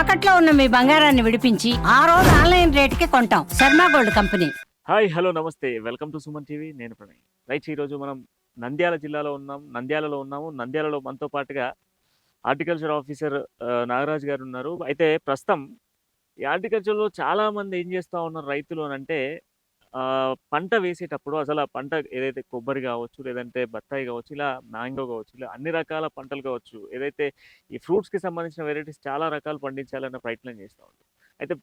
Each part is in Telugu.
తాకట్లో ఉన్న మీ బంగారాన్ని విడిపించి ఆ రోజు ఆన్లైన్ రేటుకి కొంటాం. Sharma gold company. Hi hello namaste. Welcome to Suman TV. నేను ప్రణయ్. రైట్ ఈరోజు మనం నంద్యాల జిల్లాలో ఉన్నాం నంద్యాలలో ఉన్నాము. నంద్యాలలో మనతో పాటుగా హార్టికల్చర్ ఆఫీసర్ నాగరాజ్ గారు ఉన్నారు. అయితే ప్రస్తుతం ఈ హార్టికల్చర్లో చాలా మంది ఏం చేస్తూ ఉన్నారు రైతులు అని అంటే పంట వేసేటప్పుడు అసలు ఆ పంట ఏదైతే కొబ్బరి కావచ్చు లేదంటే బత్తాయి కావచ్చు ఇలా మ్యాంగో కావచ్చు ఇలా అన్ని రకాల పంటలు కావచ్చు ఏదైతే ఈ ఫ్రూట్స్కి సంబంధించిన వెరైటీస్ చాలా రకాలు పండించాలన్న ప్రయత్నం చేస్తూ ఉంటాం అయితే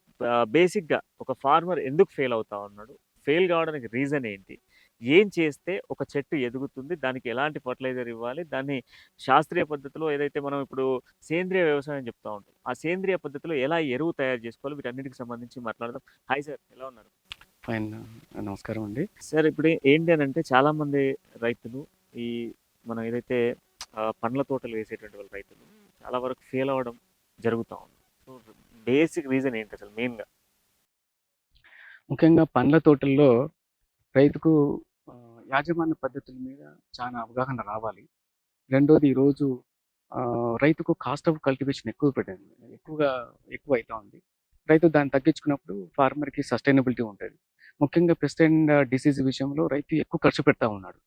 బేసిక్గా ఒక ఫార్మర్ ఎందుకు ఫెయిల్ అవుతా ఉన్నాడు? ఫెయిల్ కావడానికి రీజన్ ఏంటి? ఏం చేస్తే ఒక చెట్టు ఎదుగుతుంది? దానికి ఎలాంటి ఫర్టిలైజర్ ఇవ్వాలి? దాన్ని శాస్త్రీయ పద్ధతిలో ఏదైతే మనం ఇప్పుడు సేంద్రియ వ్యవసాయం చెప్తా ఉంటాం ఆ సేంద్రియ పద్ధతిలో ఎలా ఎరువు తయారు చేసుకోవాలి? వీటన్నిటికి సంబంధించి మాట్లాడదాం. హాయ్ సార్ ఎలా ఉన్నారు? ఫైన్. నమస్కారం అండి. సార్ ఇప్పుడు ఏంటి అని అంటే చాలా మంది రైతులు ఈ మనం ఏదైతే పండ్ల తోటలు వేసేటువంటి వాళ్ళ రైతులు చాలా వరకు ఫెయిల్ అవ్వడం జరుగుతూ ఉంది. సో బేసిక్ రీజన్ ఏంటి అసలు మెయిన్గా? ముఖ్యంగా పండ్ల తోటల్లో రైతుకు యాజమాన్య పద్ధతుల మీద చాలా అవగాహన రావాలి. రెండోది ఈరోజు రైతుకు కాస్ట్ ఆఫ్ కల్టివేషన్ ఎక్కువ పడింది ఎక్కువగా ఎక్కువ అవుతా ఉంది. రైతు దాన్ని తగ్గించుకున్నప్పుడు ఫార్మర్కి సస్టైనబిలిటీ ఉంటుంది. ముఖ్యంగా పెస్ట్ అండ్ డిసీజ్ విషయంలో రైతు ఎక్కువ ఖర్చు పెడతా ఉన్నాడు.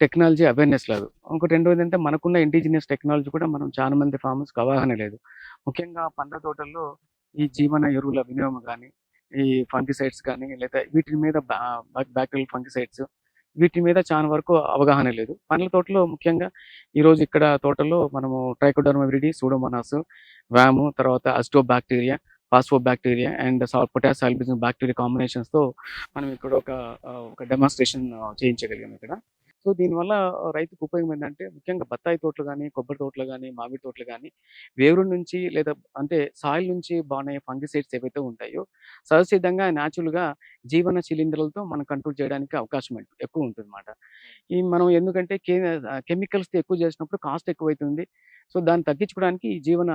టెక్నాలజీ అవేర్నెస్ లేదు. ఇంకోటి రెండోది అంటే మనకున్న ఇండిజినియస్ టెక్నాలజీ కూడా మనం చాలా మంది ఫార్మర్స్కి అవగాహన లేదు. ముఖ్యంగా పండ్ల తోటల్లో ఈ జీవన ఎరువుల వినియోగం కానీ ఈ ఫంగిసైడ్స్ కానీ లేదా వీటి మీద బ్యాక్టీరియల్ ఫంగిసైడ్స్ వీటి మీద చాలా వరకు అవగాహన లేదు. పండ్ల తోటలో ముఖ్యంగా ఈ రోజు ఇక్కడ తోటలో మనము ట్రైకోడర్మవిరిడి సూడోమోనాస్ వ్యాము తర్వాత azoto bacteria phospho bacteria and potash solubilizing bacteria కాంబినేషన్స్తో మనం ఇక్కడ ఒక ఒక డెమాన్స్ట్రేషన్ చేయించగలిగాం ఇక్కడ. సో దీనివల్ల రైతుకు ఉపయోగం ఏంటంటే ముఖ్యంగా బత్తాయి తోటలు కానీ కొబ్బరి తోటలు కానీ మామిడి తోటలు కానీ వేరు నుంచి లేదా అంటే సాయిల్ నుంచి బాగున్నాయి ఫంగిసైడ్స్ ఏవైతే ఉంటాయో సహసిద్ధంగా న్యాచురల్గా జీవన శిలీంధ్రాలతో మనం కంట్రోల్ చేయడానికి అవకాశం ఎక్కువ ఉంటుంది అన్నమాట ఈ మనం ఎందుకంటే కెమికల్స్ ఎక్కువ చేసినప్పుడు కాస్ట్ ఎక్కువైతుంది. సో దాన్ని తగ్గించుకోవడానికి ఈ జీవన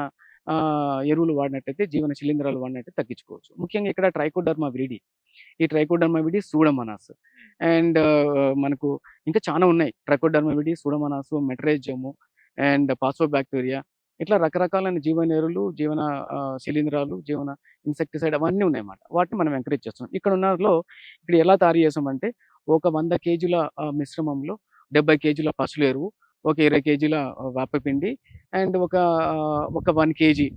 ఎరువులు వాడినట్టయితే జీవన శిలీంధ్రాలు వాడినట్టయితే తగ్గించుకోవచ్చు. ముఖ్యంగా ఇక్కడ ట్రైకోడర్మా విరిడి ఈ ట్రైకోడర్మా విడి సూడమనాస్. అండ్ మనకు ఇంకా చాలా ఉన్నాయి. ట్రైకోడర్మా విడి Pseudomonas Metarhizium and phospho bacteria ఇట్లా రకరకాలైన జీవన ఎరువులు జీవన శిలీంధ్రాలు జీవన ఇన్సెక్టిసైడ్ అవన్నీ ఉన్నాయన్నమాట. వాటిని మనం ఎంకరేజ్ చేస్తున్నాం. ఇక్కడ ఉన్నలో ఇక్కడ ఎలా తయారు చేసామంటే ఒక వంద కేజీల మిశ్రమంలో డెబ్బై కేజీల పసులు ఎరువు ఒక ఇరవై కేజీల వేపపిండి అండ్ ఒక ఒక one KG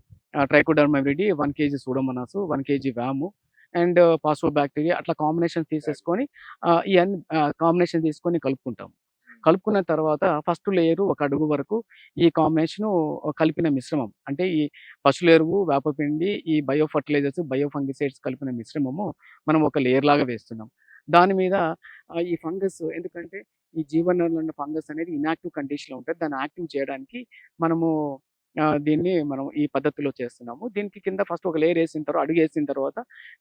trichoderma one KG pseudomonas one KG VAM and phospho bacteria అట్లా కాంబినేషన్ తీసేసుకొని ఆ, ఈ అన్ని కాంబినేషన్ తీసుకొని కలుపుకుంటాం. కలుపుకున్న తర్వాత ఫస్ట్ లేయరు ఒక అడుగు వరకు ఈ కాంబినేషన్ కలిపిన మిశ్రమం అంటే ఈ పశువుల ఎరువు వేపపిండి ఈ బయో ఫర్టిలైజర్స్ బయో ఫంగిసైడ్స్ కలిపిన మిశ్రమము మనం ఒక లేయర్ లాగా వేస్తున్నాం. దాని మీద ఈ ఫంగస్ ఎందుకంటే ఈ జీవనంలో ఉన్న ఫంగస్ అనేది ఇనాక్టివ్ కండిషన్లో ఉంటుంది. దాన్ని యాక్టివ్ చేయడానికి మనము దీన్ని మనం ఈ పద్ధతిలో చేస్తున్నాము. దీనికి కింద ఫస్ట్ ఒక లేయర్ వేసిన తర్వాత అడుగు వేసిన తర్వాత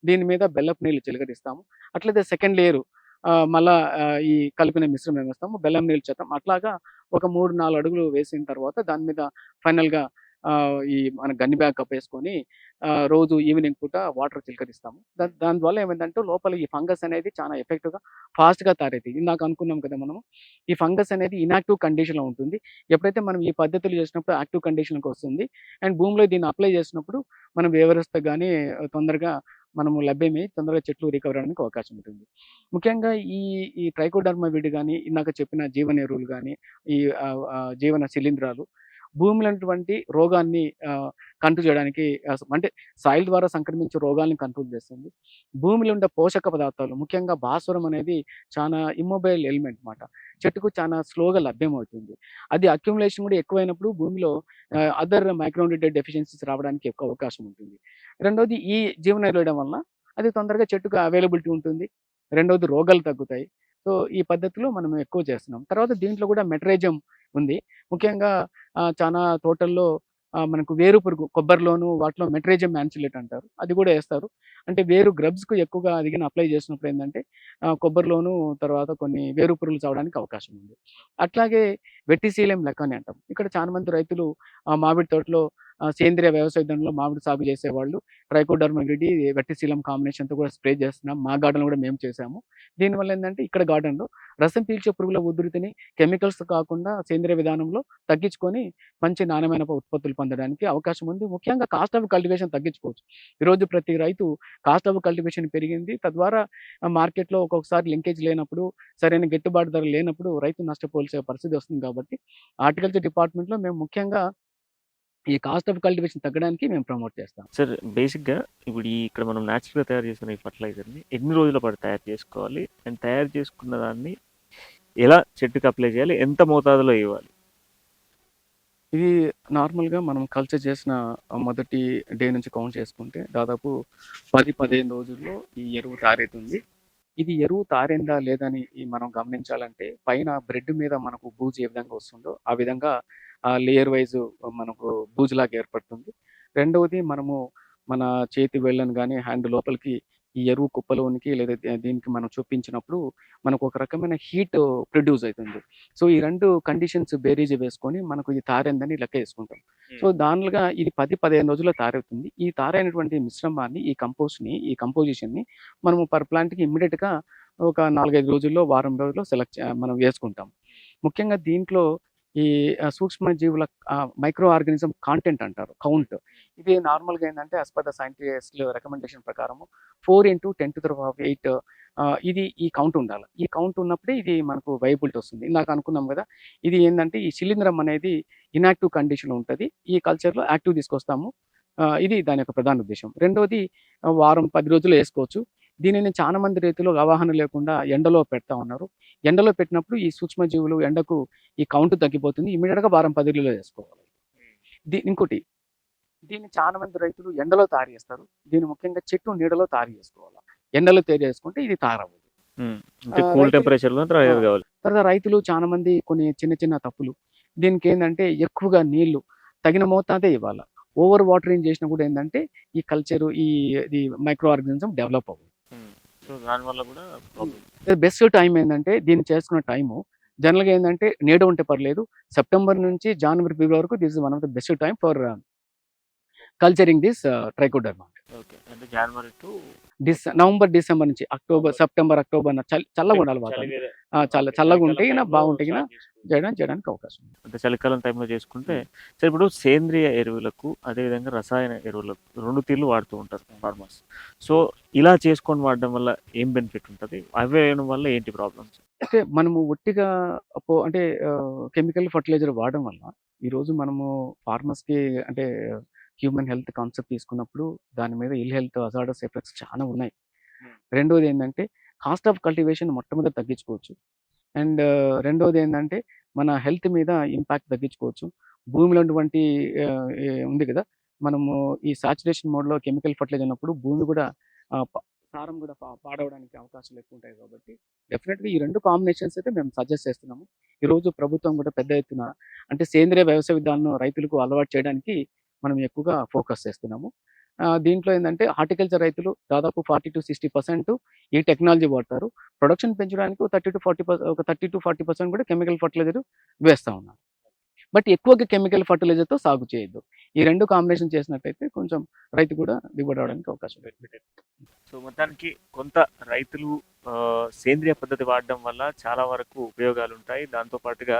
దీని మీద బెల్లపు నీళ్ళు చిలకరిస్తాము. అట్లయితే సెకండ్ లేయరు మళ్ళా ఈ కలిపిన మిశ్రమం వేస్తాము బెల్లం నీళ్ళు చేస్తాం అట్లాగా ఒక మూడు నాలుగు అడుగులు వేసిన తర్వాత దాని మీద ఫైనల్గా ఈ మన గన్ని బ్యాగ్ వేసుకొని రోజు ఈవినింగ్ పూట వాటర్ చిలకరిస్తాము. దా దానివల్ల ఏమైందంటే లోపల ఈ ఫంగస్ అనేది చాలా ఎఫెక్టివ్గా ఫాస్ట్ తయారైతుంది ఇందాక అనుకున్నాం కదా మనము ఈ ఫంగస్ అనేది ఇనాక్టివ్ కండిషన్లో ఉంటుంది. ఎప్పుడైతే మనం ఈ పద్ధతులు చేసినప్పుడు యాక్టివ్ కండిషన్కి వస్తుంది అండ్ భూమిలో దీన్ని అప్లై చేసినప్పుడు మనం వివరిస్తే కానీ తొందరగా మనము లభ్యమై తొందరగా చెట్లు రికవర్ అవడానికి అవకాశం ఉంటుంది. ముఖ్యంగా ఈ ఈ ట్రైకోడర్మా వీడి కానీ ఇందాక చెప్పిన జీవన ఎరువులు కానీ ఈ జీవన శిలీంధ్రాలు భూమిలో ఉన్నటువంటి రోగాన్ని కంట్రోల్ చేయడానికి అంటే సాయిల్ ద్వారా సంక్రమించే రోగాల్ని కంట్రోల్ చేస్తుంది. భూమిలో ఉండే పోషక పదార్థాలు ముఖ్యంగా భాస్వరం అనేది చాలా ఇమ్మొబైల్ ఎలిమెంట్ అన్నమాట. చెట్టుకు చాలా స్లోగా లభ్యమవుతుంది. అది అక్యుములేషన్ కూడా ఎక్కువైనప్పుడు భూమిలో అదర్ మైక్రోన్యూట్రియట్ డెఫిషియన్సీస్ రావడానికి ఎక్కువ అవకాశం ఉంటుంది. రెండోది ఈ జీవన వెళ్ళడం వల్ల అది తొందరగా చెట్టుకు అవైలబిలిటీ ఉంటుంది. రెండోది రోగాలు తగ్గుతాయి. సో ఈ పద్ధతిలో మనం ఎక్కువ చేస్తున్నాం. తర్వాత దీంట్లో కూడా మెటరేజం ఉంది. ముఖ్యంగా చాలా తోటల్లో మనకు వేరు పురుగు కొబ్బరిలోను వాటిలో మెట్రేజియం మ్యాన్సిలేట్ అంటారు. అది కూడా వేస్తారు. అంటే వేరు గ్రబ్స్కు ఎక్కువగా అదిగిన అప్లై చేసినప్పుడు ఏంటంటే కొబ్బరిలోను తర్వాత కొన్ని వేరు పురుగులు చావడానికి అవకాశం ఉంది. అట్లాగే వెట్టిశీలం లెక్క అని అంటాం. ఇక్కడ చాలా మంది రైతులు మామిడి తోటలో సేంద్రియ వ్యవసాయ విధానంలో మామిడి సాగు చేసేవాళ్ళు. ట్రైకోడర్మగ్రిడి వెట్టిశీలం కాంబినేషన్తో కూడా స్ప్రే చేస్తున్నాం. మా గార్డెన్ కూడా మేము చేసాము దీనివల్ల ఏంటంటే ఇక్కడ గార్డెన్లో రసం పీల్చే పురుగుల ఉధృతిని కెమికల్స్ కాకుండా సేంద్రియ విధానంలో తగ్గించుకొని మంచి నాణ్యమైన ఉత్పత్తులు పొందడానికి అవకాశం ఉంది. ముఖ్యంగా కాస్ట్ ఆఫ్ కల్టివేషన్ తగ్గించుకోవచ్చు. ఈరోజు ప్రతి రైతు కాస్ట్ ఆఫ్ కల్టివేషన్ పెరిగింది. తద్వారా మార్కెట్లో ఒక్కొక్కసారి లింకేజ్ లేనప్పుడు సరైన గిట్టుబాటు ధర లేనప్పుడు రైతు నష్టపోల్చే పరిస్థితి వస్తుంది కాబట్టి హార్టికల్చర్ డిపార్ట్మెంట్లో మేము ముఖ్యంగా ఈ కాస్ట్ ఆఫ్ కల్టివేషన్ తగ్గడానికి మేము ప్రమోట్ చేస్తాం. సార్ బేసిక్గా ఇప్పుడు ఈ ఇక్కడ మనం న్యాచురల్గా తయారు చేసిన ఈ ఫర్టిలైజర్ని ఎన్ని రోజుల పాటు తయారు చేసుకోవాలి? అండ్ తయారు చేసుకున్న దాన్ని ఎలా చెట్టుకి అప్లై చేయాలి? ఎంత మోతాదులో ఇవ్వాలి? ఇది నార్మల్గా మనం కల్చర్ చేసిన మొదటి డే నుంచి కౌంట్ చేసుకుంటే దాదాపు పది పదిహేను రోజుల్లో ఈ ఎరువు తారేతుంది. ఇది ఎరువు తారిందా లేదని మనం గమనించాలంటే పైన బ్రెడ్ మీద మనకు బూజు ఏ విధంగా వస్తుందో ఆ విధంగా ఆ లేయర్ వైజ్ మనకు బూజులాగా ఏర్పడుతుంది. రెండవది మనము మన చేతి వెళ్ళను కానీ హ్యాండ్ లోపలికి ఈ ఎరువు కుప్పలోనికి లేదా దీనికి మనం చూపించినప్పుడు మనకు ఒక రకమైన హీట్ ప్రొడ్యూస్ అవుతుంది. సో ఈ రెండు కండిషన్స్ బేరీజ్ వేసుకొని మనకు ఇది తారైందని లెక్క వేసుకుంటాం. సో దానిగా ఇది పది పదిహేను రోజుల్లో తారవుతుంది. ఈ తారైనటువంటి మిశ్రమాన్ని ఈ కంపోస్ట్ని ఈ కంపోజిషన్ని మనము పర్ ప్లాంట్కి ఇమ్మీడియట్గా ఒక నాలుగైదు రోజుల్లో వారం రోజుల్లో సెలెక్ట్ మనం వేసుకుంటాం. ముఖ్యంగా దీంట్లో ఈ సూక్ష్మ జీవుల మైక్రో ఆర్గానిజం కాంటెంట్ అంటారు కౌంట్. ఇది నార్మల్గా ఏంటంటే as per the scientist recommendation ప్రకారము four into ten to of eight ఇది ఈ కౌంట్ ఉండాలి. ఈ కౌంట్ ఉన్నప్పుడే ఇది మనకు వైబిలిటీ వస్తుంది. ఇందాక అనుకున్నాం కదా ఇది ఏంటంటే ఈ శిలీంద్రం అనేది ఇనాక్టివ్ కండిషన్ ఉంటుంది. ఈ కల్చర్లో యాక్టివ్ తీసుకొస్తాము. ఇది దాని యొక్క ప్రధాన ఉద్దేశం. రెండవది వారం పది రోజులు వేసుకోవచ్చు. దీనిని చాలా మంది రైతులు అవగాహన లేకుండా ఎండలో పెడతా ఉన్నారు. ఎండలో పెట్టినప్పుడు ఈ సూక్ష్మజీవులు ఎండకు ఈ కౌంట్ తగ్గిపోతుంది. Immediate గా వారం పది రోజుల్లో వేసుకోవాలి దీ ఇంకోటి దీన్ని చాలా మంది రైతులు ఎండలో తారి చేస్తారు. దీన్ని ముఖ్యంగా చెట్టు నీడలో తారి చేసుకోవాలి. ఎండలో తయారు చేసుకుంటే ఇది కూల్ తయారు కావాలి. తర్వాత రైతులు చాలా మంది కొన్ని చిన్న చిన్న తప్పులు. దీనికి ఏంటంటే ఎక్కువగా నీళ్ళు తగిన మోతాదే ఇవ్వాలి. ఓవర్ వాటరింగ్ చేసినా కూడా ఏంటంటే ఈ కల్చర్ ఈ మైక్రో ఆర్గానిజం డెవలప్ అవ్వదు. సో దానివల్ల కూడా బెస్ట్ టైం ఏంటంటే దీన్ని చేసుకున్న టైము జనరల్గా ఏంటంటే నీడ ఉంటే పర్లేదు. సెప్టెంబర్ నుంచి జనవరి ఫిబ్రవరి వరకు this is one of the best time for culturing this trichoderma okay. అంటే జనవరి టు డిస్ నవంబర్ డిసెంబర్ నుంచి అక్టోబర్ సెప్టెంబర్ అక్టోబర్ చల్- చల్లగా ఉండాలి వాతావరణం చల్ల చల్లగా ఉంటే బాగుంటే గిన చేయడం చేయడానికి అవకాశం అంటే చలికాలం టైంలో చేసుకుంటే సరే ఇప్పుడు సేంద్రియ ఎరువులకు అదేవిధంగా రసాయన ఎరువులకు రెండు తీర్లు వాడుతూ ఉంటారు ఫార్మర్స్. సో ఇలా చేసుకొని వాడడం వల్ల ఏం బెనిఫిట్ ఉంటుంది? అవి వేయడం వల్ల ఏంటి ప్రాబ్లమ్స్? అంటే మనము ఒట్టిగా అపో అంటే కెమికల్ ఫర్టిలైజర్ వాడడం వల్ల ఈరోజు మనము ఫార్మర్స్కి అంటే హ్యూమన్ హెల్త్ కాన్సెప్ట్ తీసుకున్నప్పుడు దాని మీద ఇల్ హెల్త్ అజార్డస్ ఎఫెక్ట్స్ చాలా ఉన్నాయి. రెండోది ఏంటంటే కాస్ట్ ఆఫ్ కల్టివేషన్ మొట్టమొదటి తగ్గించుకోవచ్చు. అండ్ రెండోది ఏంటంటే మన హెల్త్ మీద ఇంపాక్ట్ తగ్గించుకోవచ్చు. భూమిలో ఉన్నటువంటి ఉంది కదా? మనము ఈ సాచురేషన్ మోడ్లో కెమికల్ ఫర్టిలైజర్ అయినప్పుడు భూమి కూడా సారం కూడా పాడవడానికి అవకాశాలు ఎక్కువ ఉంటాయి కాబట్టి డెఫినెట్గా ఈ రెండు కాంబినేషన్స్ అయితే మేము సజెస్ట్ చేస్తున్నాము. ఈ రోజు ప్రభుత్వం కూడా పెద్ద ఎత్తున అంటే సేంద్రియ వ్యవసాయ విధానం రైతులకు అలవాటు చేయడానికి మనం ఎక్కువగా ఫోకస్ చేస్తున్నాము. దీంట్లో ఏంటంటే హార్టికల్చర్ రైతులు దాదాపు ఫార్టీ టు సిక్స్టీ పర్సెంట్ ఈ టెక్నాలజీ వాడతారు. ప్రొడక్షన్ పెంచడానికి థర్టీ టు ఫార్టీ ఒక థర్టీ టు ఫార్టీ పర్సెంట్ కూడా కెమికల్ ఫర్టిలైజర్ వేస్తూ ఉన్నారు. బట్ ఎక్కువగా కెమికల్ ఫర్టిలైజర్తో సాగు చేయొద్దు. ఈ రెండు కాంబినేషన్ చేసినట్టయితే కొంచెం రైతు కూడా దిగుబడి రావడానికి అవకాశం ఉంది. సో మొత్తానికి కొంత రైతులు సేంద్రియ పద్ధతి వాడడం వల్ల చాలా వరకు ఉపయోగాలు ఉంటాయి. దాంతో పాటుగా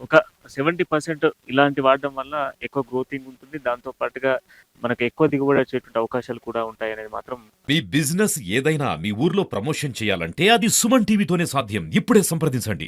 ఒక సెవెంటీ పర్సెంట్ ఇలాంటి వాడడం వల్ల ఎక్కువ గ్రోతింగ్ ఉంటుంది. దాంతో పాటుగా మనకు ఎక్కువ దిగుబడి వచ్చేటువంటి అవకాశాలు కూడా ఉంటాయి అనేది మాత్రం మీ బిజినెస్ ఏదైనా మీ ఊర్లో ప్రమోషన్ చేయాలంటే అది సుమన్ టీవీతోనే సాధ్యం. ఇప్పుడే సంప్రదించండి.